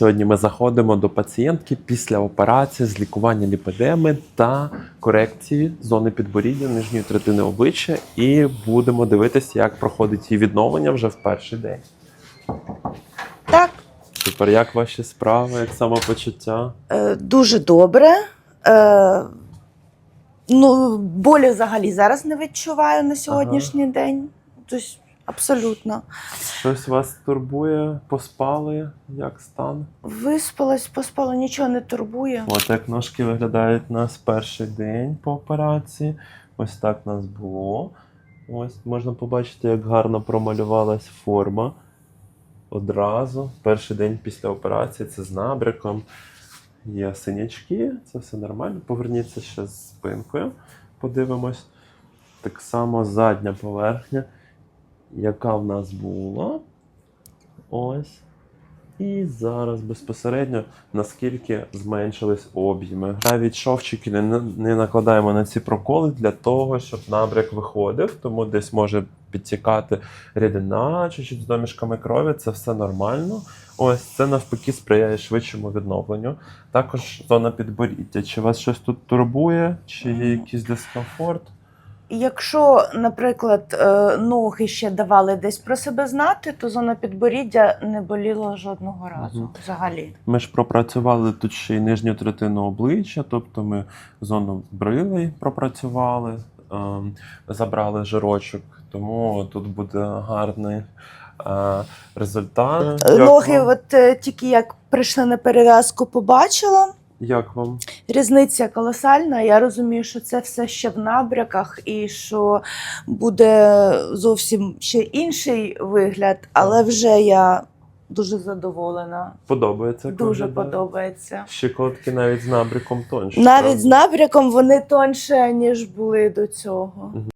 Сьогодні ми заходимо до пацієнтки після операції з лікування ліпедеми та корекції зони підборіддя нижньої третини обличчя, і будемо дивитися, як проходить її відновлення вже в перший день. Так, Тепер як ваші справи, як самопочуття? е, дуже добре. Е, ну, болі взагалі зараз не відчуваю на сьогоднішній день. Тобто, абсолютно. Щось вас турбує? Поспали? Як стан? Виспалась, поспала, нічого не турбує. От як ножки виглядають у нас перший день по операції. Ось так нас було. Ось можна побачити, як гарно промалювалась форма. Одразу. Перший день після операції це з набряком. Є синячки, це все нормально. Поверніться ще з спинкою. Подивимось. Так само задня поверхня, яка в нас була. Ось. І зараз безпосередньо наскільки зменшились об'єми. Навіть шовчики не, не накладаємо на ці проколи для того, щоб набряк виходив, тому десь може підтікати рідина, чуть-чуть з домішками крові, це все нормально. Ось це навпаки сприяє швидшому відновленню. Також зона підборіддя. Чи вас щось тут турбує, чи є якийсь дискомфорт? Якщо, наприклад, е, ноги ще давали десь про себе знати, то зона підборіддя не боліла жодного разу Мгм. взагалі. Ми ж пропрацювали тут ще й нижню третину обличчя, тобто ми зону брилей пропрацювали, ем, забрали жирочок, тому тут буде гарний е, результат. Е, Ноги, от тільки як прийшли на перев'язку, побачила. Як вам? Різниця колосальна. Я розумію, що це все ще в набряках, і що буде зовсім ще інший вигляд, але вже я дуже задоволена. Подобається? Дуже виглядає? подобається. Щекотки навіть з набриком тонші. Навіть правда? з набряком вони тонше, ніж були до цього.